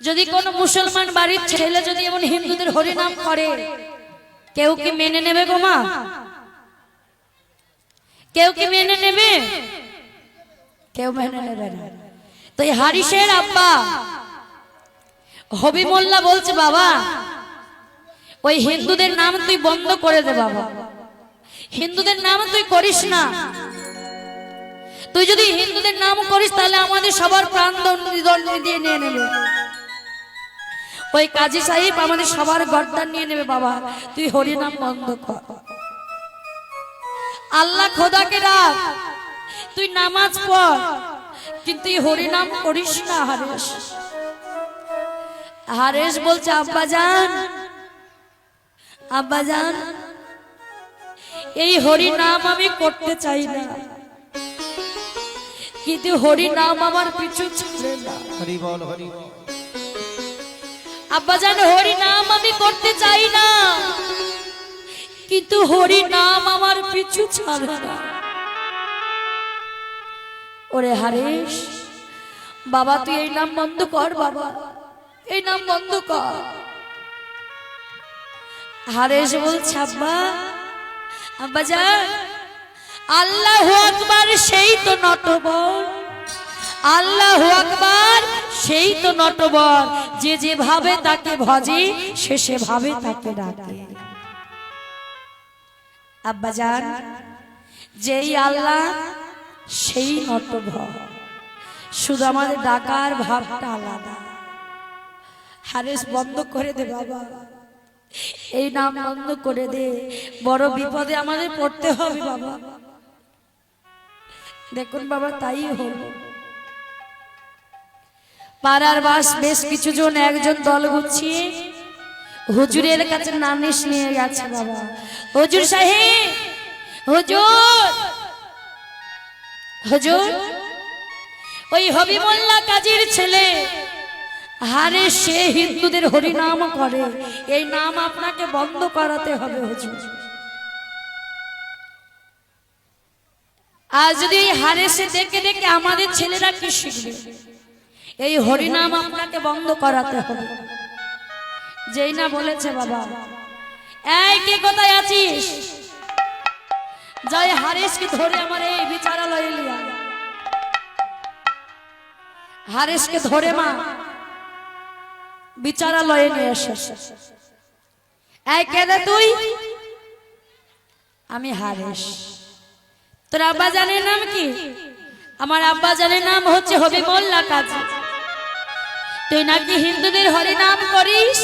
যদি কোনো মুসলমান বাড়ির ছেলে যদি এমন হিন্দুদের হরিনাম করে কেউ কি মেনে নেবে গো মা? কেউ কি মেনে নেবে? কেউ মেনে নেবে না। তো এই হারিসের আব্বা হবি মোল্লা বলছে বাবা ওই হিন্দুদের নাম তুই বন্ধ করে দে বাবা। হিন্দুদের নাম তুই করিস না। তুই যদি হিন্দুদের নাম করিস তাহলে আমাদের সবার প্রাণ দিয়ে নিয়ে নেবে। ওই কাজী সাহেব আমাদের সবার গর্দান নিয়ে নেবে বাবা। তুই হরিনাম বন্ধ কর। আল্লাহ খোদাকে রাখ। তুই নামাজ পড়, কিন্তু এই হরিনাম করিস না, হারেশ। হারেস বলছে, আব্বা যান আব্বা যান এই হরি নাম আমি করতে চাই না। কিন্তু হরি নাম আমার পিছু ছাড়ে না। হরি বল হরি বল। আব্বা জান হরি নাম আমি করতে চাই না। কিন্তু হরি নাম আমার পিছু ছাড়ে না। ওরে হারেশ, বাবা তুই এই নাম বন্ধ কর বাবা। এই নাম বন্ধ কর। হারেশ বলছে, আব্বা আব্বা যান আল্লাহ আকবার সেই তো নটবর আল্লাহ আকবার সেই তো নটবর। যে যেভাবে তাকে ভজে, সে সেভাবে তাকে ডাকে। আব্বা যান যেই আল্লাহ, সেই নটবর। শুধু আমাদের ডাকার ভাবটা আলাদা। হারেস বন্ধ করে দে বাবা। এই নাম বন্ধ করে দে। বড় বিপদে আমাদের পড়তে হবে বাবা। দেখুন বাবা, তাই হলো। পাড়ার বাস বেশ কিছু জন একজন দল গুছিয়ে হুজুরের কাছে নালিশ নিয়ে গেছে বাবা। হুজুর সাহেব, হুজুর হুজুর, ওই হবিমল্লা কাজীর ছেলে হারে সে হিন্দুদের হরিনাম করে। এই নাম আপনাকে বন্ধ করাতে হবে হুজুর। আর যদি হারে সে দেখে দেখে আমাদের ছেলেরা কি শিখবে? এই হরিনাম আপনাকে বন্ধ করাতে হবে। যেই না বলেছে বাবা। এই, কে কোথায় আছিস? জয় হারেশকে ধরে আমার এই বিচারালয়ে লিয়া হারেশকে ধরে মা বিচারালয়ে নিয়ে এসে। এই, কেদে তুই? আমি হারেশ তোর আব্বা জানের নাম কি? আমার আব্বা জানের নাম হচ্ছে হবি মোল্লা কাজী। তুই নাকি হিন্দুদের হরি নাম করিস?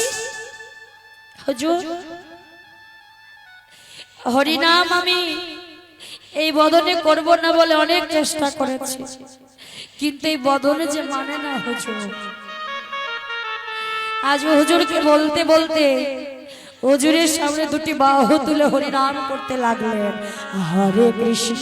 হুজুর হরি নাম আমি এই বদনে করব না বলে অনেক চেষ্টা করেছি। কিন্তু এই বদনে যে মানে না হুজুর। আজ হুজুরকে বলতে বলতে হুজুরের সামনে দুটি বাহু তুলে হরি নাম করতে লাগলেন। হরে কৃষ্ণ।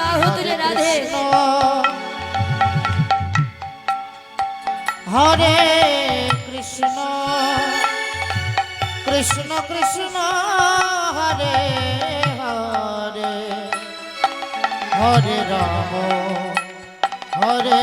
বাহু তুলে রাধে। হরে কৃষ্ণ কৃষ্ণ কৃষ্ণ হরে হরে। হরে রাম হরে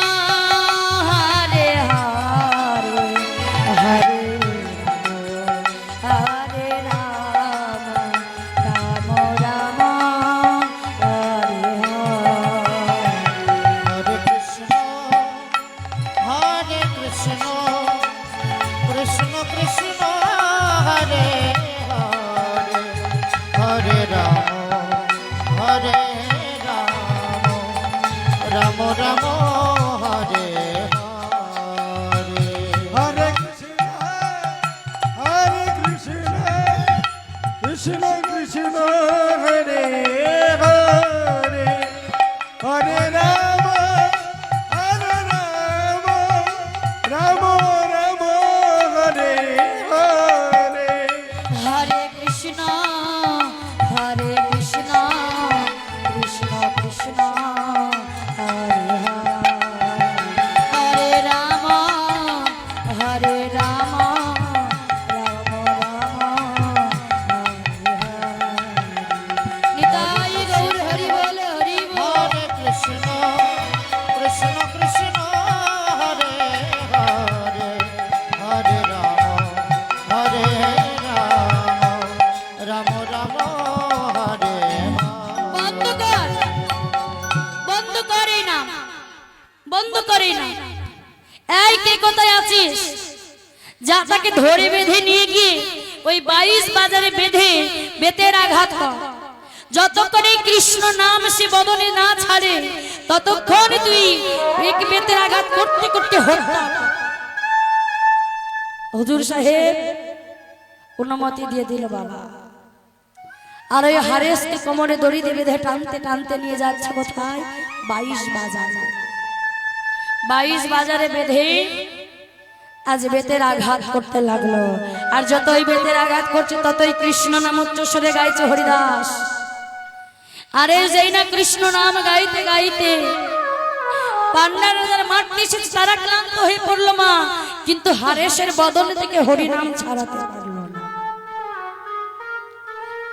রাম হরে বন্ধ করে না। এই কে কোথায় আছিস? যা তাকে ধরে বেঁধে নিয়ে গিয়ে ওই বাইশ বাজারে বেঁধে বেতের আঘাত কর। যতক্ষণ কৃষ্ণ নাম সে বদলে না ছাড়ে, ততক্ষণ তুই বেতের আঘাত করতে করতে হত্যা। হুজুর সাহেব, অনুমতি দিয়ে দিল বাবা। আর ওই হারেসকে কোমরে দড়ি দিয়ে বেঁধে টানতে টানতে নিয়ে যাচ্ছে কোথায় বাইশ বাজারে। বাইশ বাজারে বেঁধে আজ বেতের আঘাত করতে লাগল। আর যতই বেতের আঘাত করছে, ততই কৃষ্ণ নাম উচ্চস্বরে গাইছে হরিদাস। আরে যেই না কৃষ্ণ নাম গাইতে গাইতে পান্ডারা যারা মারতে এসেছে তারা ক্লান্ত হয়ে পড়ল মা। কিন্তু হারেসের বদন থেকে হরিনাম ছাড়াতে পারল না।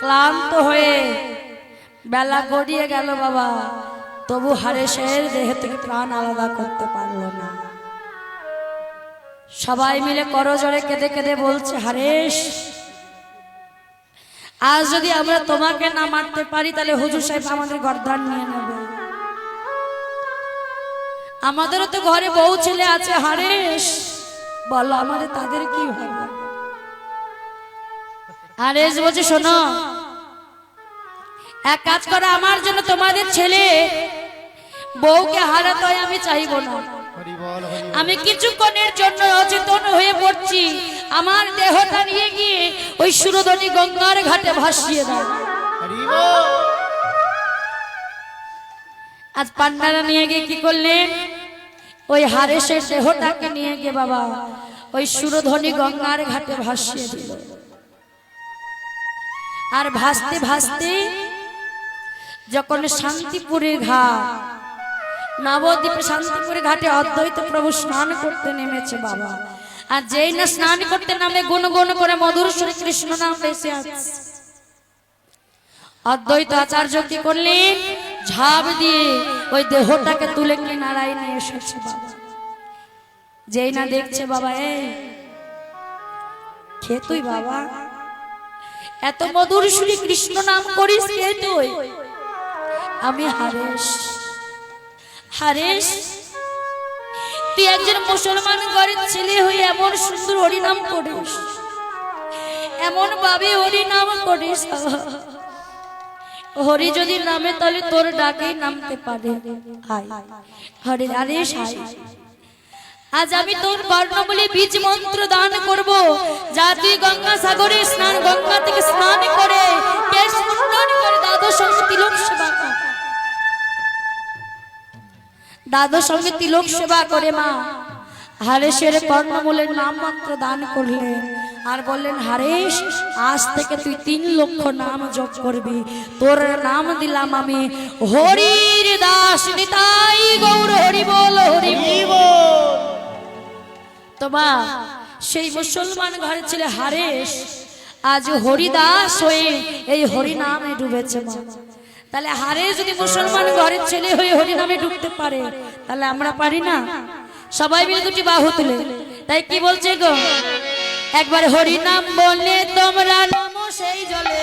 ক্লান্ত হয়ে বেলা গড়িয়ে গেল বাবা। তবু হারেসের দেহ থেকে প্রাণ আলাদা করতে পারল না। সবাই মিলে করজোরে কেঁদে কেঁদে বলছে হারেশ আজ যদি আমরা তোমাকে না মারতে পারি, তাহলে হুজুর সাহেব আমাদের গর্দান নিয়ে নেবে। আমাদেরও তো ঘরে বউ ছেলে আছে হারেস বলো, আমাদের তাদের কি হবে? হারেস বলছে, শোনো, এক কাজ করো, আমার জন্য তোমাদের ছেলে বউকে হারাতে আমি চাইব না। আমি কিছুক্ষণের জন্য অচেতন হয়ে পড়ছি। আমার দেহটা নিয়ে গিয়ে ওই সুরধনী গঙ্গার ঘাটে ভাসিয়ে দাও। হরি আজ পান্ডারা নিয়ে গিয়ে কি করলেন? ওই হারেসের দেহটাকে নিয়ে গিয়ে বাবা ওই সুরধনী গঙ্গার ঘাটে ভাসিয়ে দিল। আর ভাসতে ভাসতে যখন শান্তিপুরের ঘাট নবদ্বীপে শান্তিপুরের ঘাটে অদ্বৈত প্রভু স্নান করতে নেমেছে বাবা। আর যেই না স্নান করতে নামে গুন গুন করে মধুর সুরে কৃষ্ণ নাম ভেসে অদ্বৈত আচার্য কি করলেন? ঝাঁপ দিয়ে ওই দেহটাকে তুলে নাড়াই নিয়ে এসেছে বাবা। যেই না দেখছে বাবা, এই খে তুই বাবা? এত মধুর সুরে কৃষ্ণ নাম করিস, কে তুই? আমি হারেশ। হারেশ তুই একজন মুসলমান ঘরের ছেলে হয়ে এমন সুন্দর হরিনাম করিস। এমন ভাবে হরিনাম করিস। হরি যদি নামে, তাহলে তোর ডাকেই নামতে পারে। হরে হারেশ আয় আজ আমি তোর বর্ণমূলী বীজ মন্ত্র দান করব, যা তুই গঙ্গা সাগরে স্নান, গঙ্গা থেকে স্নান করে করে সঙ্গে তিলক সেবা দাদুর সঙ্গে তিলক সেবা করে মা। হারেশের কর্ণমূলের নাম মাত্র দান করলেন আর বললেন হারেশ আজ থেকে তুই তিন লক্ষ নাম জপ করবি। তোর নাম দিলাম আমি হরির দাস নিতাই গৌর হরি বল হরি। হরি তোমা সেই মুসলমান ঘরের ছেলে হারেশ আজ হরিদাস হয়ে এই হরিনামে ডুবেছে মা। তাহলে হারে যদি মুসলমান ঘরের ছেলে হয়ে হরি নামে ঢুকতে পারে, তাহলে আমরা পারি না? সবাই মিলে দুটি বাহু তুলে। তাই কি বলছে গো? একবার হরি নাম বললে তোমরা নামো সেই জলে।